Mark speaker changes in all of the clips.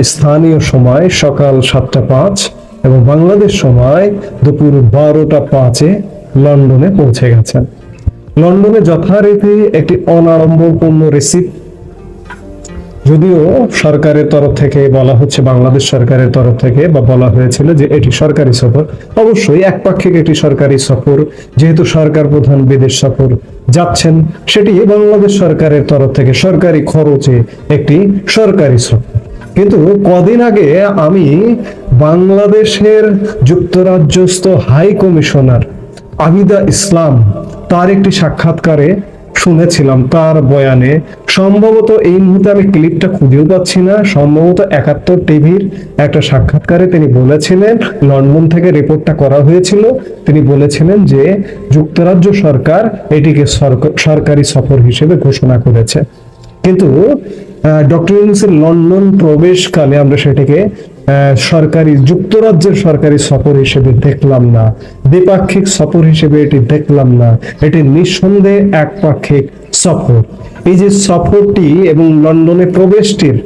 Speaker 1: স্থানীয় সময় সকাল সাতটা পাঁচ এবং বাংলাদেশ সময় দুপুর বারোটা পাঁচে লন্ডনে পৌঁছে গেছেন। লন্ডনে যথারীতি একটি অনাড়ম্বরপূর্ণ রিসিপ্ট। যদিও সরকারের তরফ থেকে বলা হচ্ছে, বাংলাদেশ সরকারের তরফ থেকে বা বলা হয়েছিল যে এটি সরকারি সফর। অবশ্যই একপাক্ষিক একটি সরকারি সফর, যেহেতু সরকার প্রধান বিদেশ সফর যাচ্ছেন, সেটি বাংলাদেশ সরকারের তরফ থেকে সরকারি খরচে একটি সরকারি সফর। কিন্তু কদিন আগে আমি বাংলাদেশের যুক্তরাজ্যস্থ হাই কমিশনার আবিদা ইসলাম তার একটি সাক্ষাৎকারে শুনেছিলাম তার বয়ানে, সম্ভবত এই মুহূর্তে আমি ক্লিপটা খুঁজেও পাচ্ছি না, সম্ভবত একাত্তর টিভির একটা সাক্ষাৎকারে তিনি বলেছিলেন, লন্ডন থেকে রিপোর্টটা করা হয়েছিল, তিনি বলেছিলেন যে যুক্তরাজ্য সরকার এটিকে সরকারি সফর হিসেবে ঘোষণা করেছে। কিন্তু ডক্টর ইউনুসের লন্ডন প্রবেশকালে আমরা সেটাকে সরকারি, যুক্তরাজ্যের সরকারি সফর হিসেবে দেখলাম না। দ্বিপাক্ষিক সফর হিসেবে এটি দেখলাম না। এটি নিঃসন্দেহে একপাক্ষিক সফর। এই যে সফরটি এবং লন্ডনে প্রবেশটির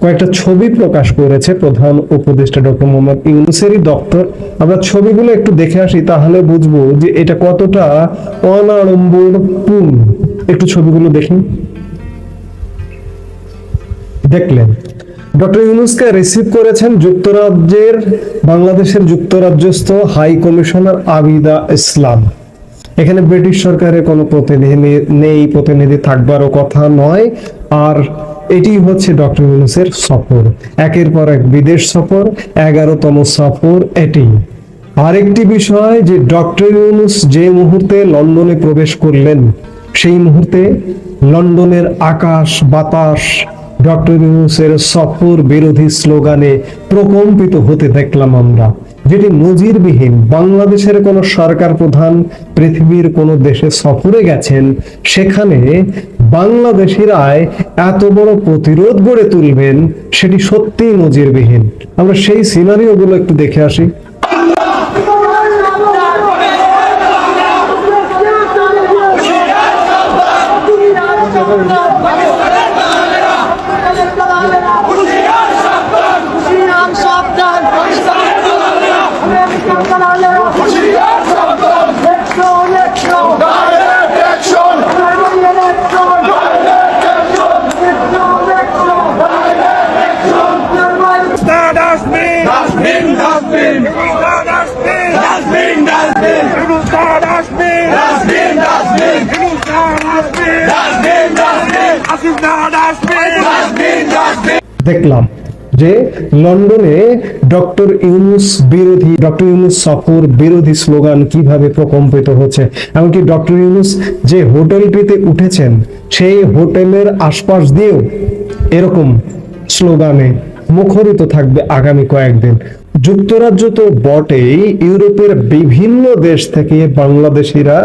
Speaker 1: কয়েকটা ছবি প্রকাশ করেছে প্রধান উপদেষ্টা ডক্টর মোহাম্মদ ইউনুসেরই দপ্তর। আমরা ছবিগুলো একটু দেখে আসি, তাহলে বুঝব যে এটা কতটা অনাড়ম্বরপূর্ণ। একটু ছবিগুলো দেখি। দেখলেন। ডক্টর ইউনুসকে রিসিভ করেছেন যুক্তরাজ্যের, বাংলাদেশের যুক্তরাজ্যস্থ হাই কমিশনার আবিদা ইসলাম। এখানে ব্রিটিশ সরকারের কোনো প্রতিনিধি নেই, প্রতিনিধি থাকবারও কথা নয়, আর এটি হচ্ছে ডক্টর ইউনুসের সফর। একের পর এক বিদেশ সফর, এগারোতম সফর এটি। আরেকটি বিষয় যে ডক্টর ইউনুস যে মুহূর্তে লন্ডনে প্রবেশ করলেন, সেই মুহূর্তে লন্ডনের আকাশ, বাতাস ডক্টর ইউনুসের সফর বিরোধী স্লোগানে প্রকম্পিত হতে দেখলাম আমরা, যেটি নজিরবিহীন বাংলাদেশের কোন সরকার প্রধান, পৃথিবীর কোন দেশে সফরে গেছেন, সেখানে বাংলাদেশিরাই এত বড় প্রতিরোধ গড়ে তুলবেন, সেটি সত্যিই নজিরবিহীন। আমরা সেই সিনারিও গুলো একটু দেখে আসি।
Speaker 2: Start
Speaker 1: দেখলাম যে লন্ডনে ডক্টর ইউনুস বিরোধী, ডক্টর ইউনুস সফর বিরোধী স্লোগান কীভাবে প্রকম্পিত হচ্ছে, এমনকি ডক্টর ইউনুস যে হোটেলটিতে উঠেছেন, সেই হোটেলের আশপাশ দিয়েও এরকম স্লোগানে মুখরিত থাকবে আগামী কয়েকদিন। যুক্তরাজ্য তো বটেই, ইউরোপের বিভিন্ন দেশ থেকে বাংলাদেশিরা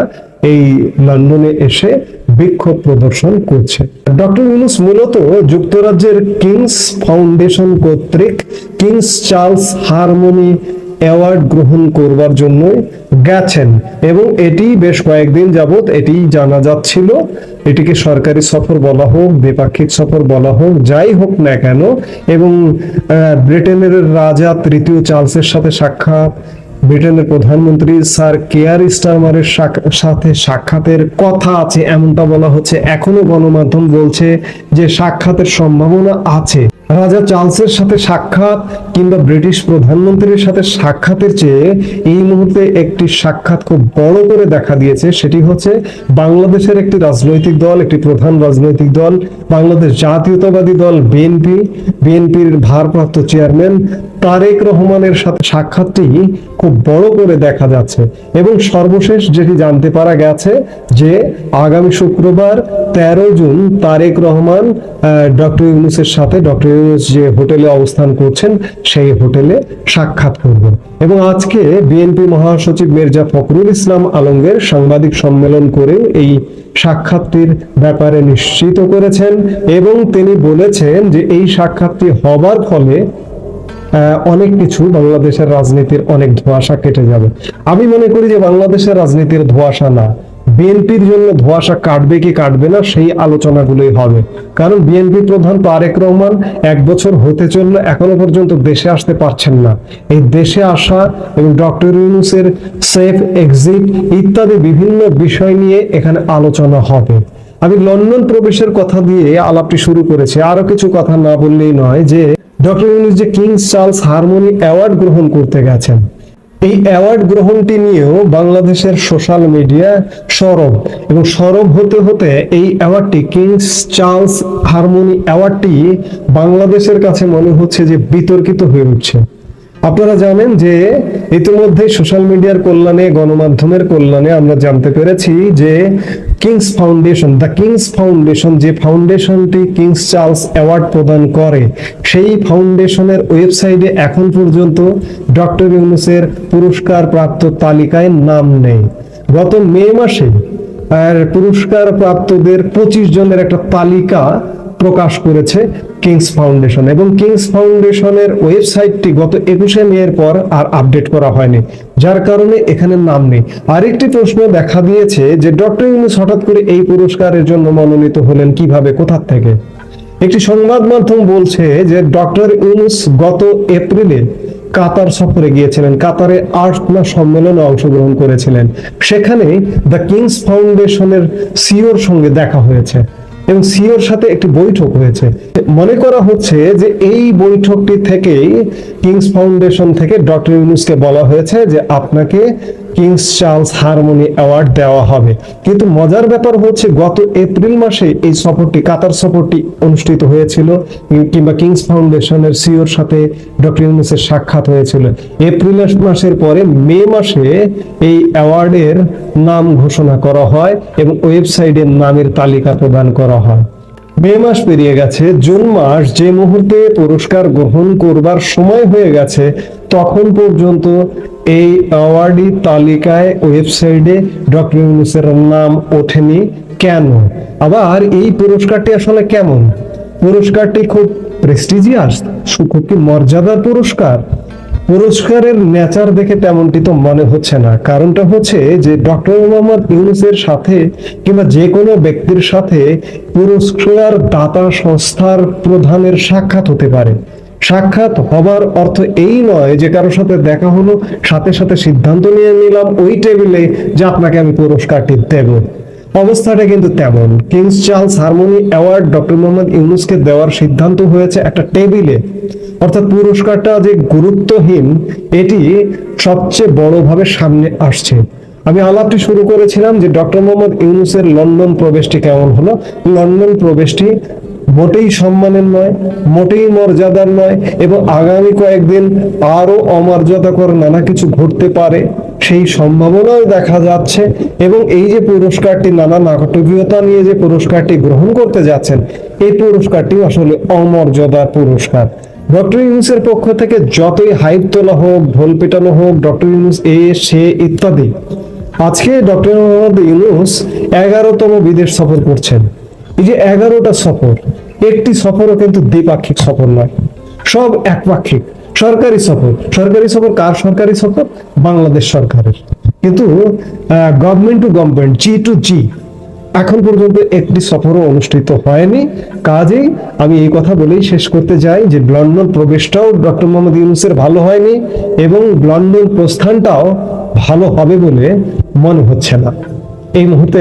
Speaker 1: এই লন্ডনে এসে বিক্ষোভ প্রদর্শন করছে। ডক্টর ইউনুস মূলত যুক্তরাজ্যের কিংস ফাউন্ডেশন কর্তৃক কিংস চার্লস হারমোনি অ্যাওয়ার্ড গ্রহণ করবার জন্য গেছেন এবং এটি বেশ কয়েকদিন যাবত এটি জানা যাচ্ছিল। এটিকে সরকারি সফর বলা হোক, দ্বিপাক্ষিক সফর বলা হোক, যাই হোক না কেন, এবং ব্রিটেনের রাজা তৃতীয় চার্লসের সাথে সাক্ষাৎ ব্রিটেনের প্রধানমন্ত্রী স্যার কেয়ার স্টারমারের সাথে সাক্ষাতের কথা আছে, এমনটা বলা হচ্ছে। এখনও গণমাধ্যম বলছে যে সাক্ষাতের সম্ভাবনা আছে। রাজা চার্লসের সাথে সাক্ষাৎ কিংবা ব্রিটিশ প্রধানমন্ত্রীর সাথে সাক্ষাতের চেয়ে এই মুহূর্তে একটি সাক্ষাৎ খুব বড় করে দেখা দিয়েছে, সেটি হচ্ছে বাংলাদেশের একটি রাজনৈতিক দল, একটি প্রধান রাজনৈতিক দল, বাংলাদেশ জাতীয়তাবাদী দল, বিএনপি। বিএনপির ভারপ্রাপ্ত চেয়ারম্যান তারেক রহমানের সাথে সাক্ষাৎটি খুব বড় করে দেখা যাচ্ছে এবং সর্বশেষ যেটি জানতে পারা গেছে যে আগামী শুক্রবার তেরো জুন তারেক রহমান ডক্টর ইউনুসের সাথে, ডক্টর ইউনুস যে হোটেলে অবস্থান করছেন, সেই হোটেলে সাক্ষাৎ করবেন এবং আজকে বিএনপি মহাসচিব মির্জা ফখরুল ইসলাম আলমগীর সাংবাদিক সম্মেলন করে এই সাক্ষাৎটির ব্যাপারে নিশ্চিত করেছেন এবং তিনি বলেছেন যে এই সাক্ষাৎটি হবার ফলে অনেক কিছু বাংলাদেশের রাজনীতির অনেক ধোঁয়াশা কেটে যাবে। আমি মনে করি যে বাংলাদেশের রাজনীতির ধোঁয়াশা না। বিএনপির জন্য ধোঁয়াশা কাটবে কি কাটবে না সেই আলোচনাগুলোই হবে। কারণ বিএনপি প্রধান তারেক রহমান এক বছর হতে চলল, এখনও পর্যন্ত দেশে আসতে পারছেন না। এই দেশে আসা এবং ডক্টর ইউনুসের সেফ এক্সিট ইত্যাদি বিভিন্ন বিষয় নিয়ে এখানে আলোচনা হবে। আমি লন্ডন প্রবেশের কথা দিয়ে আলাপটি শুরু করেছি। আরও কিছু কথা না বললেই নয় যে, ডক্টর ইউনুস যে কিংস চার্লস হারমোনি অ্যাওয়ার্ড গ্রহণ করতে গেছেন। এই অ্যাওয়ার্ড গ্রহণটি নিয়েও বাংলাদেশের সোশ্যাল মিডিয়া সরব এবং সরব হতে হতে এই অ্যাওয়ার্ডটি কিংস চার্লস হারমোনি অ্যাওয়ার্ডটি বাংলাদেশের কাছে মনে হচ্ছে যে বিতর্কিত হয়ে উঠছে। আপনারা জানেন যে ইতিমধ্যে সোশ্যাল মিডিয়ার কল্যাণে, গণমাধ্যমের কল্যাণে আমরা জানতে পেরেছি যে King's Foundation the King's Foundation যে ফাউন্ডেশনটি কিংস চার্লস অ্যাওয়ার্ড প্রদান করে, সেই ফাউন্ডেশনের ওয়েবসাইটে এখন পর্যন্ত ডক্টর ইউনুসের পুরস্কার প্রাপ্ত তালিকায় নাম নেই। গত মে মাসে, আর পুরস্কার প্রাপ্তদের পঁচিশ জনের একটা তালিকা প্রকাশ করেছে। কিংস ফাউন্ডেশন এবং কিংস ফাউন্ডেশনের ওয়েবসাইটটি গত একুশে মেয়ের পর আর আপডেট করা হয়নি, যার কারণে এখানে নাম নেই। আরেকটি প্রশ্ন দেখা দিয়েছে যে ডক্টর ইউনুস হঠাৎ করে এই পুরস্কারের জন্য মনোনীত হলেন কীভাবে, কোথা থেকে? একটি সংবাদ মাধ্যম বলছে যে ডক্টর ইউনুস গত এপ্রিলে কাতার সফরে গিয়েছিলেন, কাতারে আর্ট না সম্মেলনে অংশগ্রহণ করেছিলেন। সেখানে দ্য কিংস ফাউন্ডেশনের সিওর সঙ্গে দেখা হয়েছে। এবং সিওর সাথে একটি বৈঠক হয়েছে। মনে করা হচ্ছে যে এই বৈঠকটি থেকেই কিংস ফাউন্ডেশন থেকে ডক্টর ইউনুসকে বলা হয়েছে যে আপনাকে কিংস চার্লস হারমোনি অ্যাওয়ার্ড দেওয়া হবে। কিন্তু মজার ব্যাপার হচ্ছে গত এপ্রিল মাসে এই সফরটি, কাতার সফরটি অনুষ্ঠিত হয়েছিল, কিংবা কিংস ফাউন্ডেশনের সিওর সাথে ডক্টর ইউনুসের সাক্ষাৎ হয়েছিল। এপ্রিল মাসের পরে মে মাসে এই অ্যাওয়ার্ডের নাম ঘোষণা করা হয় এবং ওয়েবসাইটের নামের তালিকা প্রদান করা হয়। মে মাস পেরিয়ে গেছে, জুন মাস যে মুহূর্তে পুরস্কার গ্রহণ করবার সময় হয়ে গেছে, তখন পর্যন্ত এই অ্যাওয়ার্ডি তালিকায় ওয়েবসাইটে ডক্টর ইউনুসের নাম ওঠেনি। কেন? আবার এই পুরস্কারটি আসলে কেমন? পুরস্কারটি খুব প্রেস্টিজিয়াস খুব কি মর্যাদার পুরস্কার? পুরস্কারের নেচার দেখে তেমনটি তো মনে হচ্ছে না। কারণটা হচ্ছে যে ডক্টর মোহাম্মদ ইউনুসের সাথে কিংবা যে কোনো ব্যক্তির সাথে পুরস্কার দাতা সংস্থার প্রধানের সাক্ষাৎ হতে পারে। সাক্ষাৎ হবার অর্থ এই নয় যে কারোর সাথে দেখা হলো, সাথে সাথে সিদ্ধান্ত নিয়ে নিলাম, ওই টেবিলে যে আপনাকে আমি পুরস্কারটি দেব। অবস্থাটা কিন্তু তেমন। King's Charles Harmony Award doctor Mohammad ইউনুসকে দেওয়ার সিদ্ধান্ত হয়েছে একটা টেবিলে। অর্থাৎ পুরস্কারটা যে গুরুত্বহীন, এটি সবচেয়ে বড়ভাবে সামনে আসছে। আমি আলাপটি শুরু করেছিলাম যে ডক্টর মোহাম্মদ ইউনুসের লন্ডন প্রবেশটি কেমন হলো? লন্ডন প্রবেশটি মোটেই সম্মানের নয়, মোটেই মর্যাদার নয় এবং আগামী কয়েকদিন আরও অমর্যাদাকর নানা কিছু ঘটতে পারে, সেই সম্ভাবনাও দেখা যাচ্ছে এবং এই যে পুরস্কারটি, নানা নাটকীয়তা নিয়ে যে পুরস্কারটি গ্রহণ করতে যাচ্ছেন, এই পুরস্কারটি আসলে অমর্যাদার পুরস্কার। ডক্টর ইউনুসের পক্ষ থেকে যতই হাইপ তোলা হোক, ঢোল পেটানো হোক, ডক্টর ইউনুস, এ, সে ইত্যাদি, আজকে ডক্টর ইউনুস এগারোতম বিদেশ সফর করছেন। এই যে এগারোটা সফর, একটি সফরও কিন্তু দ্বিপাক্ষিক সফর নয়, সব একপাক্ষিক। সরকারি সফর সরকারি সফর কার সরকারি সফর? বাংলাদেশ সরকারের। কিন্তু government to government G to G এখন পর্যন্ত একটি সফরও অনুষ্ঠিত হয়নি। কাজেই আমি এই কথা বলেই শেষ করতে চাই যে লন্ডন প্রবেশটাও ডক্টর মোহাম্মদ ইউনুসের ভালো হয়নি এবং লন্ডন প্রস্থানটাও ভালো হবে বলে মনে হচ্ছে না। এই মুহূর্তে